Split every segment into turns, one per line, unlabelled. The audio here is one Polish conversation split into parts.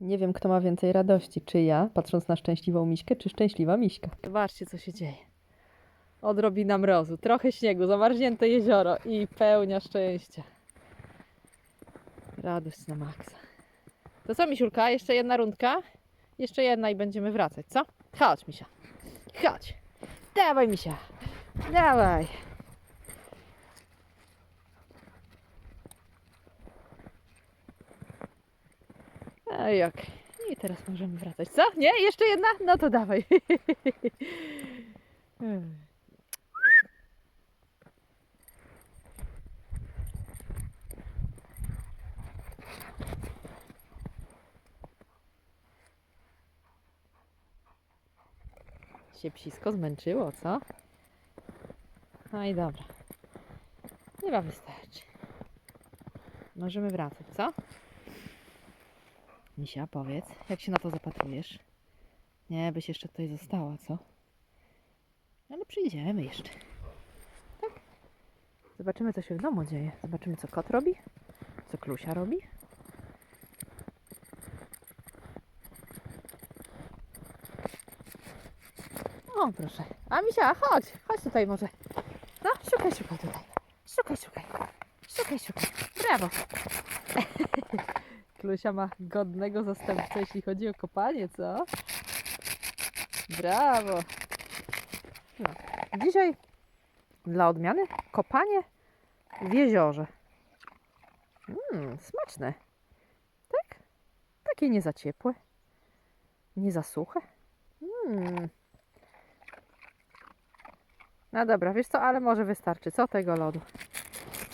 Nie wiem, kto ma więcej radości, czy ja, patrząc na szczęśliwą miśkę, czy szczęśliwa miśka. Zobaczcie, co się dzieje. Odrobina mrozu, trochę śniegu, zamarznięte jezioro i pełnia szczęścia. Radość na maksa. To co, Misiulka? Jeszcze jedna rundka? Jeszcze jedna i będziemy wracać, co? Chodź, Misia. Chodź. Dawaj, Misia. Dawaj. A jak? I teraz możemy wracać. Co? Nie? Jeszcze jedna? No to dawaj. się psisko zmęczyło, co? No i dobra. Chyba wystarczy. Możemy wracać, co? Misia, powiedz, jak się na to zapatrujesz? Nie, byś jeszcze tutaj została, co? Ale przyjdziemy jeszcze. Tak? Zobaczymy, co się w domu dzieje. Zobaczymy, co kot robi, co Klusia robi. O, proszę. A Misia, chodź, chodź tutaj może. No, szukaj, szukaj tutaj. Szukaj, szukaj. Szukaj, szukaj. Brawo. Klusia ma godnego zastępcę, jeśli chodzi o kopanie, co? Brawo. No. Dzisiaj dla odmiany kopanie w jeziorze. Mmm, smaczne. Tak? Takie nie za ciepłe. Nie za suche. Mmm. No dobra, wiesz co, ale może wystarczy. Co tego lodu?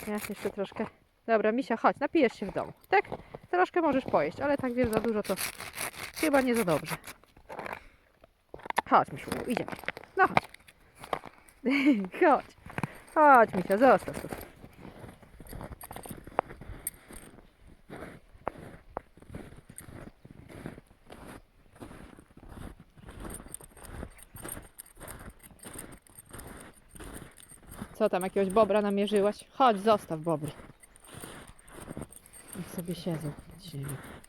Ja jeszcze troszkę. Dobra, Misia, chodź, napijesz się w domu. Tak? Troszkę możesz pojeść, ale tak wiesz, za dużo to chyba nie za dobrze. Chodź, Misiu, idziemy. No chodź. chodź. Chodź, Misia, zostaw tu. Co tam, jakiegoś bobra namierzyłaś? Chodź, zostaw bobry. 特别现在这天。